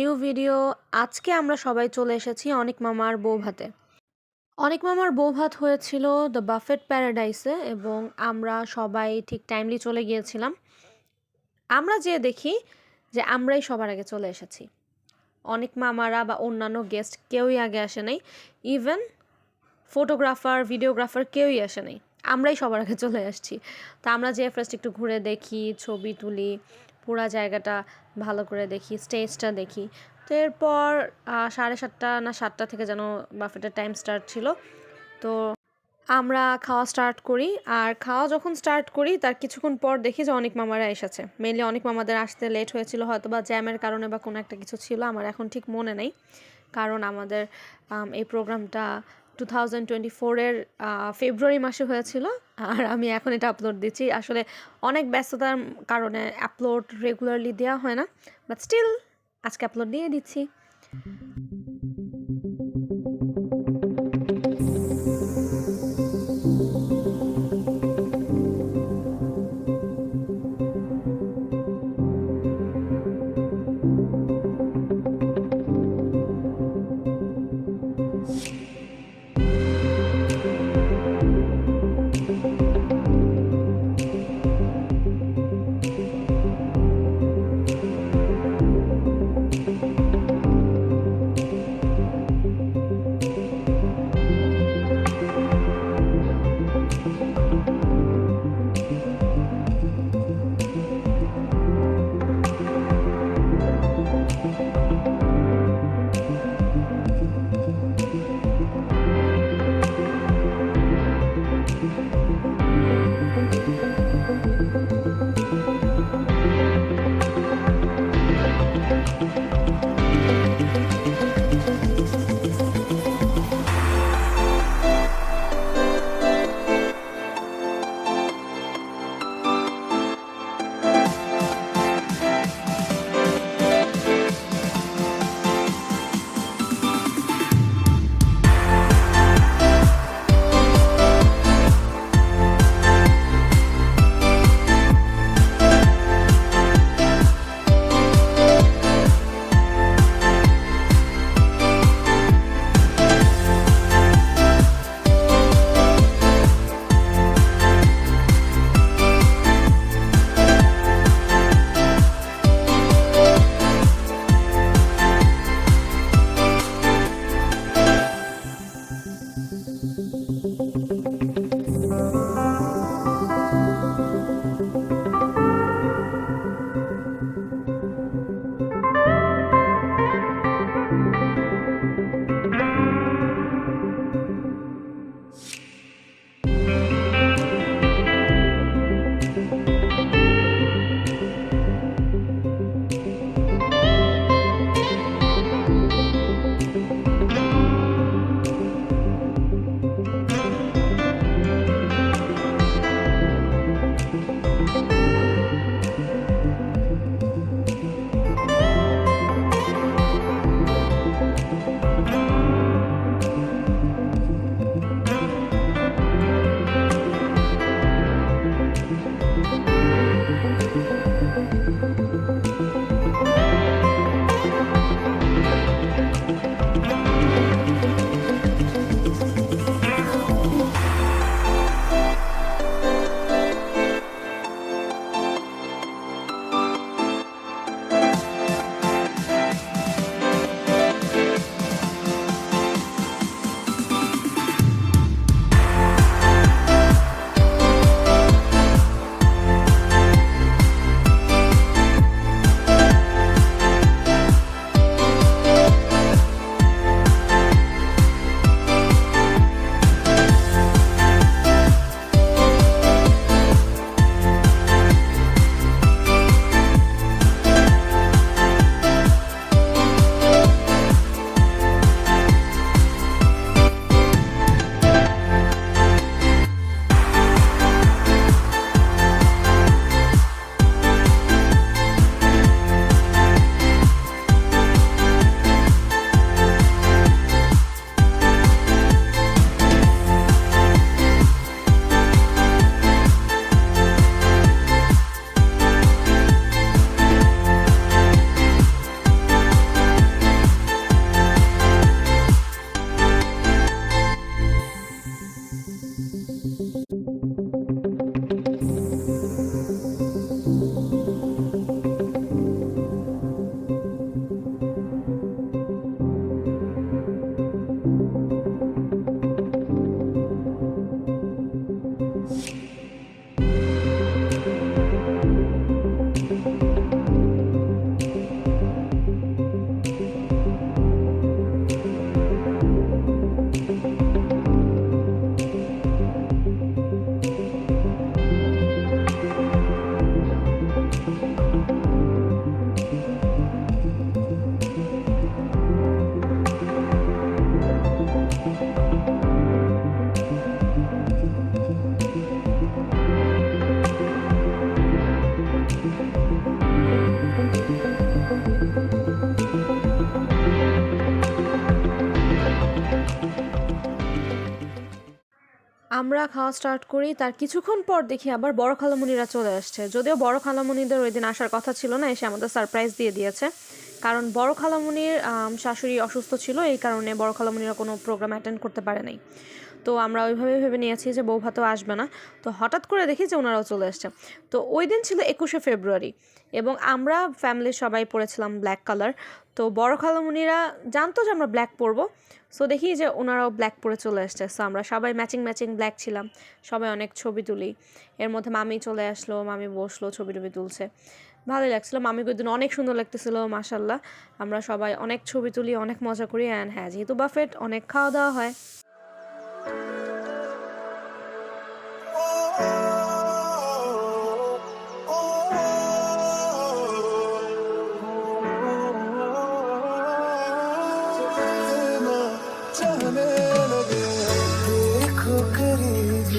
New video আজকে আমরা সবাই চলে এসেছি অনেক মামার বউ ভাতে অনেক মামার বউ ভাত হয়েছিল দ্য বাফেট প্যারাডাইসে এবং আমরা সবাই ঠিক টাইমলি চলে গিয়েছিলাম। আমরা যে দেখি যে আমরাই সবার আগে চলে এসেছি। অনেক মামারা বা অন্যান্য গেস্ট কেউই আগে আসে নাই। ইভেন ফটোগ্রাফার ভিডিওগ্রাফার কেউই আসে নাই। আমরাই সবার আগে চলে আসছি। তা আমরা যে ফার্স্ট একটু ঘুরে দেখি, ছবি তুলি। পুরা জায়গাটা ভালো করে দেখি, স্টেজটা দেখি। তো এরপর সাড়ে সাতটা না সাতটা থেকে যেন বাফেটের টাইম স্টার্ট ছিল। তো আমরা খাওয়া স্টার্ট করি, আর খাওয়া যখন স্টার্ট করি, তার কিছুক্ষণ পর দেখি যে অনেক মামারা এসেছে। মেনলি অনেক মামাদের আসতে লেট হয়েছিল হয়তো বা জ্যামের কারণে বা কোনো একটা কিছু ছিল, আমার এখন ঠিক মনে নেই। কারণ আমাদের এই প্রোগ্রামটা টু থাউজেন্ড টোয়েন্টি ফোরের ফেব্রুয়ারি মাসে হয়েছিল, আর আমি এখন এটা আপলোড দিচ্ছি। আসলে অনেক ব্যস্ততার কারণে আপলোড রেগুলারলি দেওয়া হয় না বাট স্টিল আজকে আপলোড দিয়ে দিচ্ছি। আমরা খাওয়া স্টার্ট করি, তার কিছুক্ষণ পর দেখি আবার বড় খালামুনিরা চলে আসছে। যদিও বড় খালামুনিদের ওই দিন আসার কথা ছিল না, এসে আমাদের সারপ্রাইজ দিয়ে দিয়েছে। কারণ বড় খালামুনির শাশুড়ি অসুস্থ ছিল, এই কারণে বড় খালামুনিরা কোনো প্রোগ্রাম অ্যাটেন্ড করতে পারে নাই তো আমরা ওইভাবে ভেবে নিয়েছি যে বউ ভাতও আসবে না। তো হঠাৎ করে দেখি যে ওনারাও চলে আসছে তো ওই দিন ছিল একুশে ফেব্রুয়ারি এবং আমরা ফ্যামিলির সবাই পরেছিলাম ব্ল্যাক কালার তো বড় খালামুনিরা জানতো যে আমরা ব্ল্যাক পরবো। সো দেখি যে ওনারাও ব্ল্যাক পরে চলে আসছে সো আমরা সবাই ম্যাচিং ম্যাচিং ব্ল্যাক ছিলাম। সবাই অনেক ছবি তুলি। এর মধ্যে মামি চলে আসলো, মামি বসল, ছবি টবি তুলছে। ভালোই লাগছিল। মামি ওই দিন অনেক সুন্দর লাগতেছিল মাসাল্লাহ আমরা সবাই অনেক ছবি তুলি, অনেক মজা করি। অ্যান্ড হ্যাঁ যেহেতু বাফেট অনেক খাওয়া দাওয়া হয়।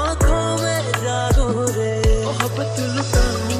आंखों में जागू रे मोहब्बत लुटाऊंगा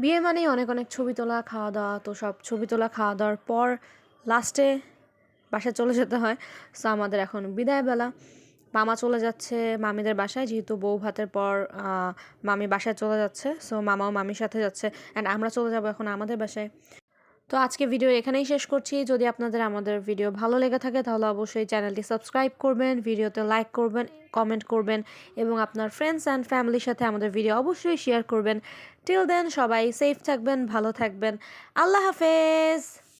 বিয়ে মানেই অনেক অনেক ছবি তোলা খাওয়া দাওয়া তো সব ছবি তোলা খাওয়া দাওয়ার পর লাস্টে বাসায় চলে যেতে হয়। সো আমাদের এখন বিদায় বেলা। মামা চলে যাচ্ছে মামিদের বাসায়, যেহেতু বউ ভাতের পর মামি বাসায় চলে যাচ্ছে। সো মামাও মামির সাথে যাচ্ছে। অ্যান্ড আমরা চলে যাব এখন আমাদের বাসায়। তো আজকে ভিডিও এখানেই শেষ করছি। যদি আপনাদের আমাদের ভিডিও ভালো লেগে থাকে, তাহলে অবশ্যই চ্যানেলটি সাবস্ক্রাইব করবেন ভিডিওতে লাইক করবেন কমেন্ট করবেন এবং আপনার ফ্রেন্ডস অ্যান্ড ফ্যামিলির সাথে আমাদের ভিডিও অবশ্যই শেয়ার করবেন। টিল দেন সবাই সেফ থাকবেন, ভালো থাকবেন। আল্লাহ হাফেজ!